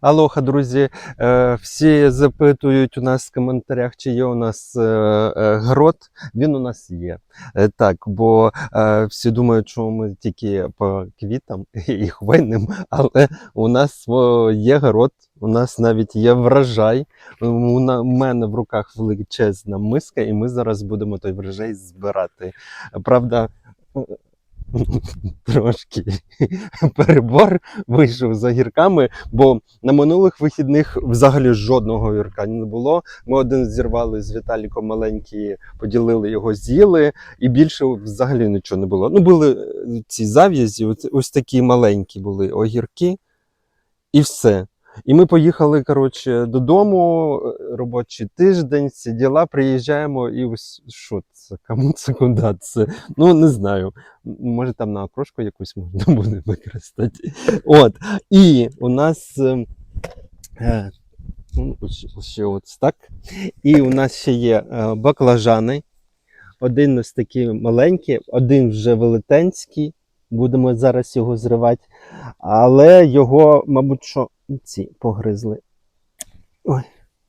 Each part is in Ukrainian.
Алоха, друзі. Е, Всі запитують у нас в коментарях, чи є у нас е, е, грот. Він у нас є. Так, бо всі думають, що ми тільки по квітам і хвойним, але у нас є город, у нас навіть є врожай. У мене в руках величезна миска, і ми зараз будемо той врожай збирати. Правда. Трошки перебор вийшов за гірками, бо на минулих вихідних взагалі жодного гірка не було. Ми один зірвали з Віталіком маленький, поділили його, з'їли, і більше взагалі нічого не було. Ну, були е, ці зав'язі, ось такі маленькі були огірки, і все. І ми поїхали коротше, додому, е, робочий тиждень, всі діла, приїжджаємо, і ось що це? Кому це куди це? Ну, не знаю. Може, там на окрошку якусь можна буде використати. От. І у нас. е, е, ну, ще от так. І у нас ще є е, баклажани. Один ось такий маленький, один вже велетенський. Будемо зараз його зривати. Але його, мабуть, що ці погризли. Ой,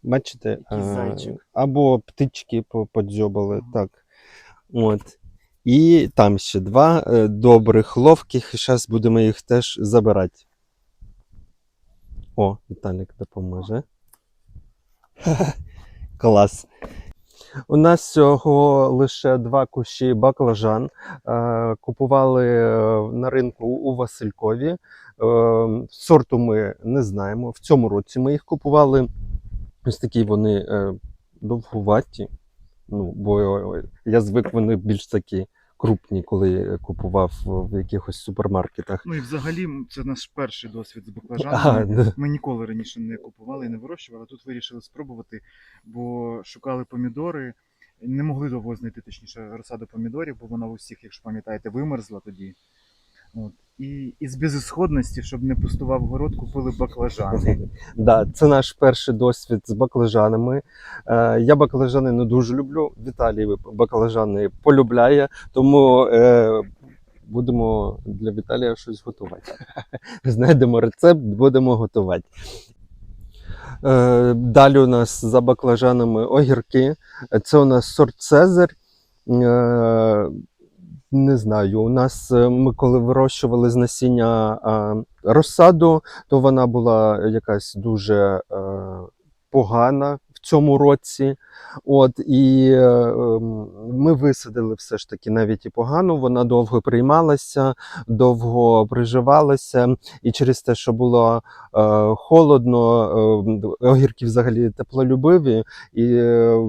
бачите? Е, зайчик. Або птички по- подзьобали. Ага. Так. От. І там ще два е, добрих, ловких. І зараз будемо їх теж забирати. О, Віталік допоможе. Клас. У нас всього лише два кущі баклажан. Е, Купували е, на ринку у Василькові. Е, Сорту ми не знаємо. В цьому році ми їх купували. Ось такі вони довгуваті. Ну, бо я звик вони більш такі крупні, коли купував в якихось супермаркетах. Ну і взагалі це наш перший досвід з баклажанами. да. Ми ніколи раніше не купували і не вирощували, а тут вирішили спробувати, бо шукали помідори. Не могли довго знайти, точніше, розсаду помідорів, бо вона у всіх, якщо пам'ятаєте, вимерзла тоді. От. І із безісходності, щоб не пустував город, купили баклажани. Да, це наш перший досвід з баклажанами. Е, я баклажани не дуже люблю. Віталій баклажани полюбляє, тому е, будемо для Віталія щось готувати. Знайдемо рецепт, будемо готувати. Е, далі у нас за баклажанами огірки. Це у нас сорт Цезарь. Е, не знаю, у нас е, ми коли вирощували з насіння розсаду, то вона була якась дуже е, погана цьому році. От, і е, ми висадили все ж таки навіть і погану. Вона довго приймалася, довго приживалася, і через те, що було е, холодно, е, огірки взагалі теплолюбиві, і е,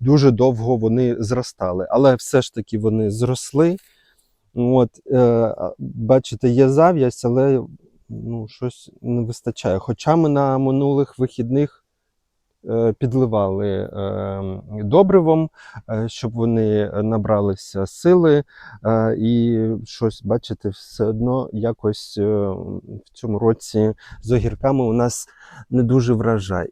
дуже довго вони зростали. Але все ж таки вони зросли. От, е, бачите, є зав'язь, але ну, щось не вистачає. Хоча ми на минулих вихідних підливали е, добривом, е, щоб вони набралися сили, е, і щось, бачите, все одно якось е, в цьому році з огірками у нас не дуже вражай.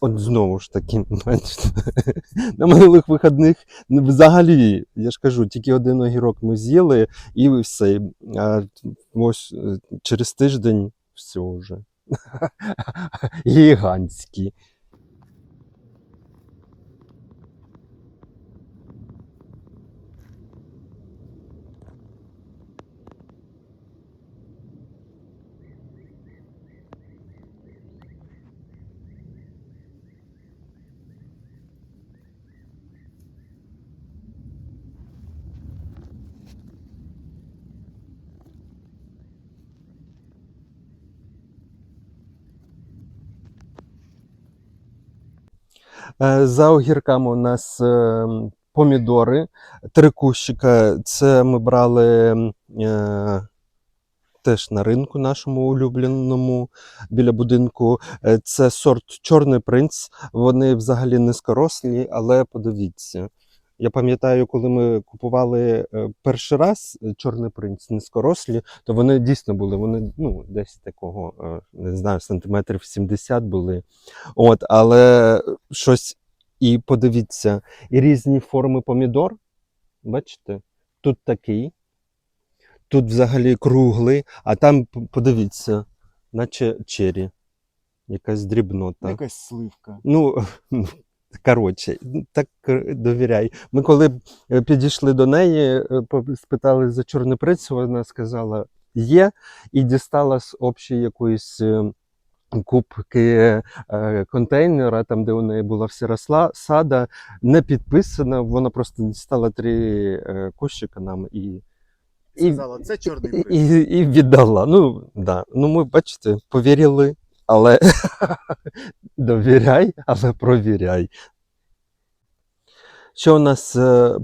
От знову ж таки, на минулих вихідних ну, взагалі, я ж кажу, тільки один огірок ми з'їли і все. А ось е, через тиждень все вже. Гігантські. За огірками у нас е, помідори, три кущика. Це ми брали е, теж на ринку нашому улюбленому біля будинку. Е, Це сорт Чорний принц. Вони взагалі низькорослі, але подивіться. Я пам'ятаю, коли ми купували е, перший раз е, Чорний принц низькорослі, то вони дійсно були. Вони ну, десь такого, е, не знаю, сантиметрів 70 були. От, але щось і подивіться, і різні форми помідор. Бачите? Тут такий, тут взагалі круглий, а там подивіться, наче чері. якась дрібнота. Якась сливка. Ну, коротше, так е, довіряй. Ми коли е, підійшли до неї, е, спитали за чорноприць, вона сказала є, і дістала з общої якоїсь. Кубки контейнера, там, де у неї була вся росла, сада, не підписана. Вона просто дістала три кущика нам і, і, це чорний і, і, і віддала. Ну, да. ну, ми, бачите, повірили, але довіряй, але провіряй. Що у нас е,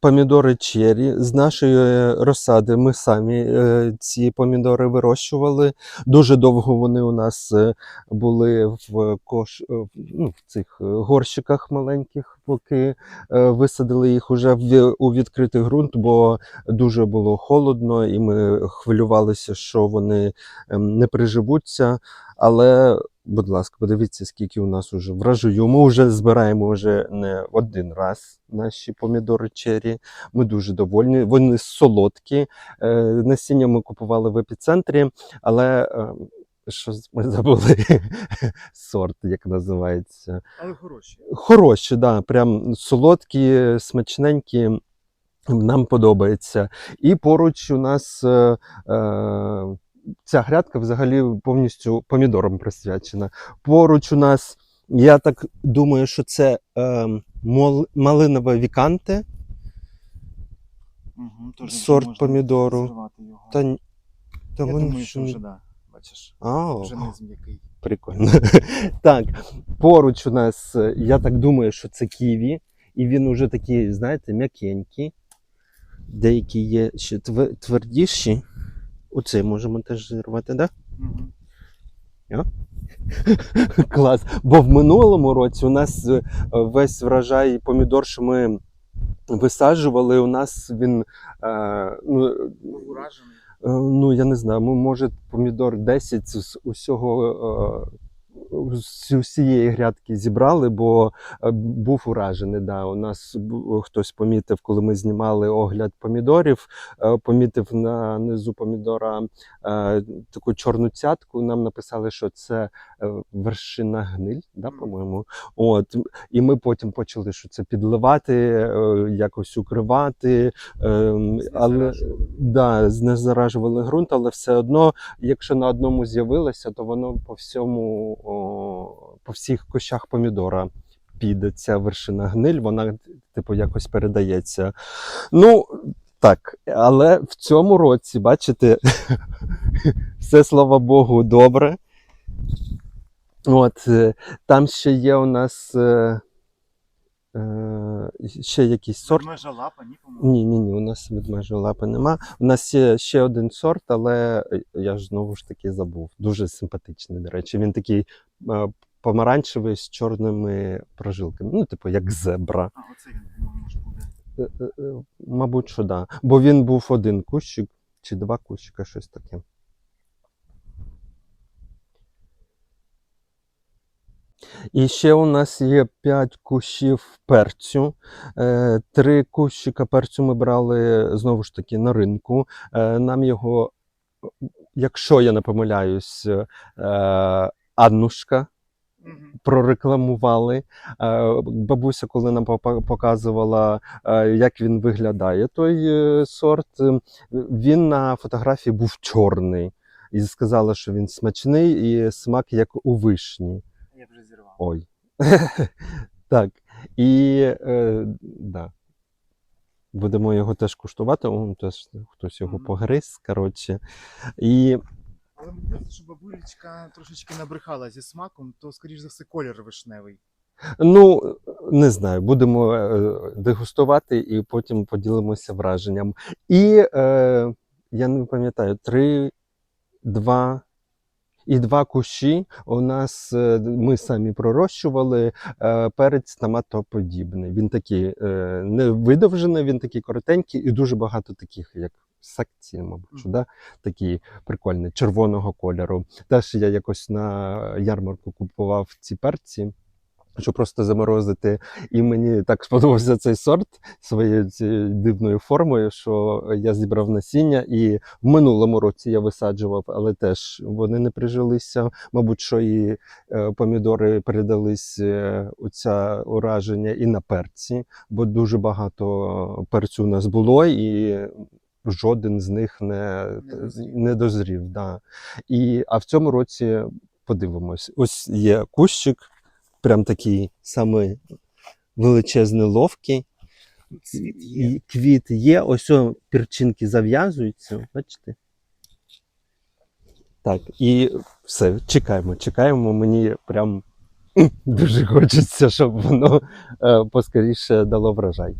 помідори чері з нашої е, розсади. Ми самі е, ці помідори вирощували. Дуже довго вони у нас були в кош, в- ну, цих горщиках маленьких, поки висадили їх уже у відкритий ґрунт, бо дуже було холодно, і ми хвилювалися, що вони ем, не приживуться. Але, будь ласка, подивіться, скільки у нас уже врожаю. Ми вже збираємо вже не один раз наші помідори чері. Ми дуже довольні. Вони солодкі. Е, Насіння ми купували в епіцентрі, але. ем, Що ми забули сорт, як називається. Але хороші. Хороші, да, прям солодкі, смачненькі. Нам подобається. І поруч у нас е, е, ця грядка взагалі повністю помідорам присвячена. Поруч у нас, я так думаю, що це е, мол, малинове віканте. Угу, Сорт помідору. Його. Та, та Я вони думаю, що вже да. Бачиш, А, вже низ м'який. Прикольно. так, поруч у нас, я так думаю, що це ківі, і він уже такий, знаєте, м'якенький. Деякі є ще твердіші. Оцей можемо теж зірвати, так? Угу. Клас. Бо в минулому році у нас е, весь врожай помідор, що ми висаджували, у нас він. Е, ну, Уражений. Е, Ну, я не знаю, може помідор 10 з усього. З усієї грядки зібрали, бо е, був уражений. Да. У нас хтось помітив, коли ми знімали огляд помідорів, е, помітив на низу помідора е, таку чорну цятку. Нам написали, що це вершина гниль, да, по-моєму. От, і ми потім почали, що це підливати, якось укривати. е, але. Да, знезаражували ґрунт, але все одно, якщо на одному з'явилося, то воно по всьому, по всіх кущах помідора піде ця вершина гниль, вона типу якось передається. Ну, так, але в цьому році, бачите, все слава Богу, добре. От, е, там ще є у нас е, е, ще якийсь сорт. Межа лапа, ні, по-моєму. Ні, ні, ні, у нас ведмежої лапи нема. У нас є ще один сорт, але я ж знову ж таки забув. Дуже симпатичний, до речі. Він такий е, помаранчевий з чорними прожилками. Ну, типу, як зебра. А, оце він, може буде. Е, е, е, Мабуть, що да. Бо він був один кущик чи два кущика, щось таке. І ще у нас є 5 кущів перцю. Е, Три кущика перцю ми брали знову ж таки на ринку. Е, Нам його, якщо я не помиляюсь, е, Аннушка прорекламували. Бабуся, коли нам показувала, як він виглядає, той сорт, він на фотографії був чорний. І сказала, що він смачний і смак як у вишні. Я вже зірвав. Ой. так. І е, да. Будемо його теж куштувати. Он теж хтось його Мгм. погриз. Коротше. І Але мені здається, що бабулечка трошечки набрехала зі смаком, то, скоріш за все, колір вишневий. Ну, не знаю, будемо е, дегустувати і потім поділимося враженням. І е, я не пам'ятаю, три, два. І два кущі у нас е, ми самі пророщували е, перець томатоподібний. Він такий е, не видовжений, він такий коротенький, і дуже багато таких, як секції, мабуть, да? такі прикольні, червоного кольору. Теж я якось на ярмарку купував ці перці. Щоб просто заморозити. І мені так сподобався цей сорт своєю цією дивною формою, що я зібрав насіння, і в минулому році я висаджував, але теж вони не прижилися. Мабуть, що і е, помідори передались е, оця ураження і на перці, бо дуже багато перцю у нас було, і жоден з них не, не дозрів. Да. І, а в цьому році подивимось. Ось є кущик, прям такий самий величезний ловкий. Світ є. Квіт є, ось о, перчинки зав'язуються, бачите? Так, і все, чекаємо, чекаємо. Мені прям дуже хочеться, щоб воно е, поскоріше дало врожай.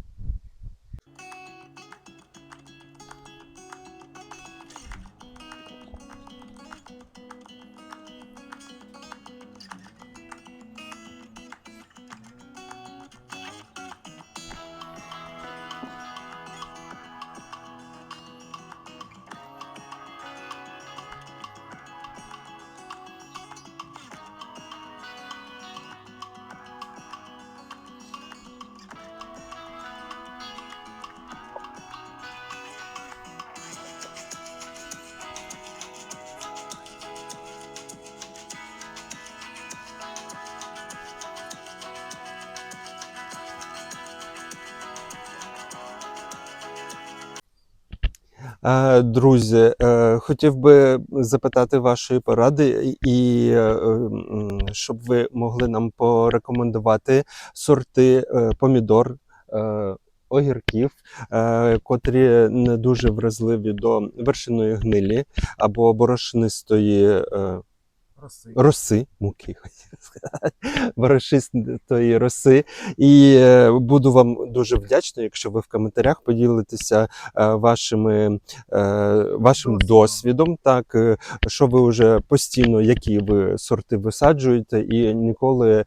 Друзі, е, хотів би запитати вашої поради, і е, щоб ви могли нам порекомендувати сорти е, помідор, е, огірків, е, котрі не дуже вразливі до вершиної гнилі або борошнистої е, Роси. роси, муки борошистої роси. І е, буду вам дуже вдячний, якщо ви в коментарях поділитеся е, вашими, е, вашим Досвідом. досвідом, так, що ви вже постійно, які ви сорти висаджуєте, і ніколи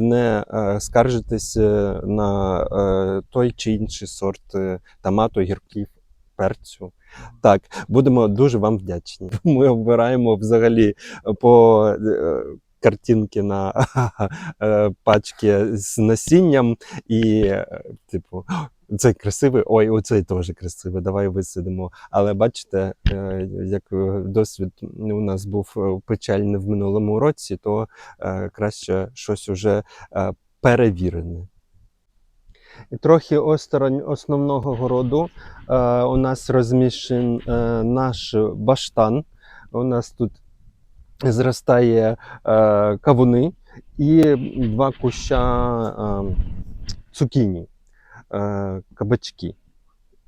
не скаржитесь на той чи інший сорт томату, гірків, перцю. Так, будемо дуже вам вдячні. Ми обираємо взагалі по е, картинки на е, пачки з насінням, і, е, типу, цей красивий, ой, оцей теж красивий, давай висадимо. Але бачите, е, як е, досвід у нас був е, печальний в минулому році, то е, краще щось уже е, перевірене. Трохи осторонь основного городу е, у нас розміщений е, наш баштан. У нас тут зростає е, кавуни і два куща е, цукіні, кабачки.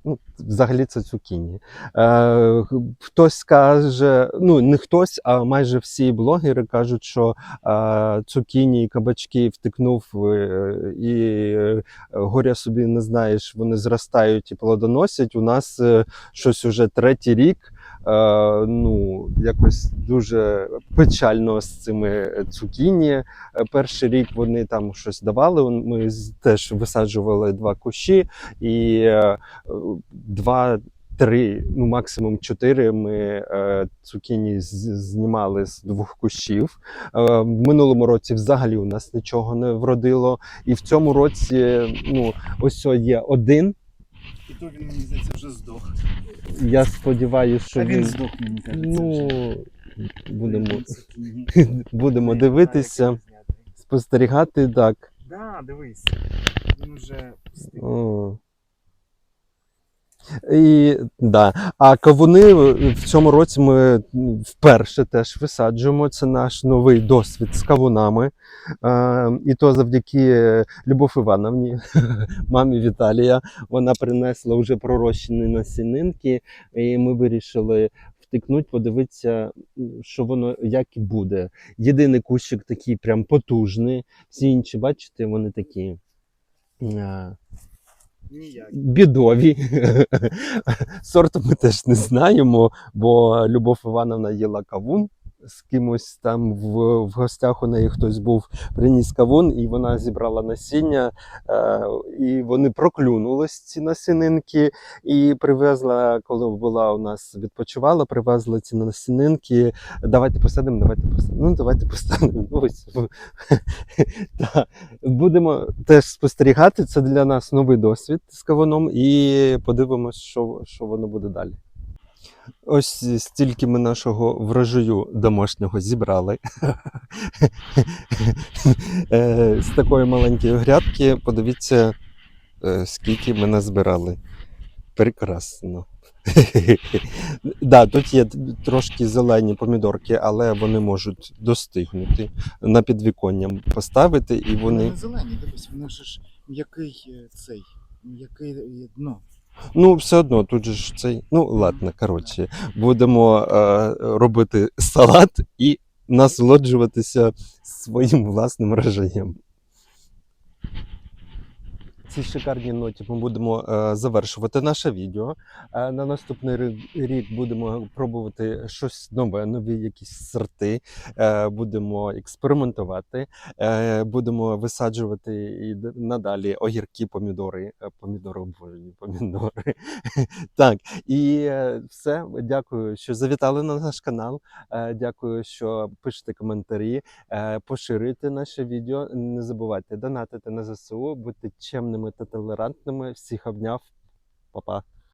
Ну, взагалі це цукіні. Е, хтось каже, ну не хтось, а майже всі блогери кажуть, що е, цукіні і кабачки втикнув е, і е, горя собі не знаєш, вони зростають і плодоносять. У нас е, щось уже третій рік. Е, ну, якось дуже печально з цими цукіні. Е, Перший рік вони там щось давали. Ми теж висаджували два кущі, і е, два. Три, ну максимум чотири ми цукіні знімали з двох кущів. В минулому році взагалі у нас нічого не вродило. І в цьому році, ну, ось є один. І то він, мені здається, вже здох. Я сподіваюся, що А він здох, мені кажеться. Ну, вже. будемо, Мгм. будемо Він дивитися, знятий. спостерігати так. Да, дивись. Він вже пустий. О. І, да. А кавуни в цьому році ми вперше теж висаджуємо. Це наш новий досвід з кавунами. Е, і то завдяки Любов Івановні, мамі Віталія. Вона принесла вже пророщені насінинки, і ми вирішили втикнути, подивитися, що воно як і буде. Єдиний кущик такий прям потужний. Всі інші, бачите, вони такі. Бідові. Сорту ми теж не знаємо, бо Любов Івановна їла кавун з кимось там в, в гостях у неї хтось був, приніс кавун, і вона зібрала насіння, е, і вони проклюнулись, ці насінинки, і привезла, коли була у нас відпочивала, привезла ці насінинки. Давайте посадимо, давайте посадимо. Ну, давайте посадимо. Будемо теж спостерігати. Це для нас новий досвід з кавуном, і подивимось, що, що воно буде далі. Ось стільки ми нашого врожаю домашнього зібрали. Е, З такої маленької грядки. Подивіться, е, скільки ми назбирали. Прекрасно. Да, тут є трошки зелені помідорки, але вони можуть достигнути на підвіконням поставити, і Вони вони. зелені, дивись, вони ж м'який е, цей, м'який е, дно. Ну, все одно, тут же ж цей. Ну, ладно, коротше, будемо е, робити салат і насолоджуватися своїм власним враженням. Цій шикарній ноті ми будемо е, завершувати наше відео. Е, на наступний рік будемо пробувати щось нове, нові якісь сорти. Е, будемо експериментувати, будемо висаджувати і надалі огірки, помідори, помідори обожнюю, помідори. Так, і все. Дякую, що завітали на наш канал. Дякую, що пишете коментарі, поширюйте наше відео. Не забувайте донатити на ЗСУ, бути чемними та толерантними. Всіх обняв. Па-па.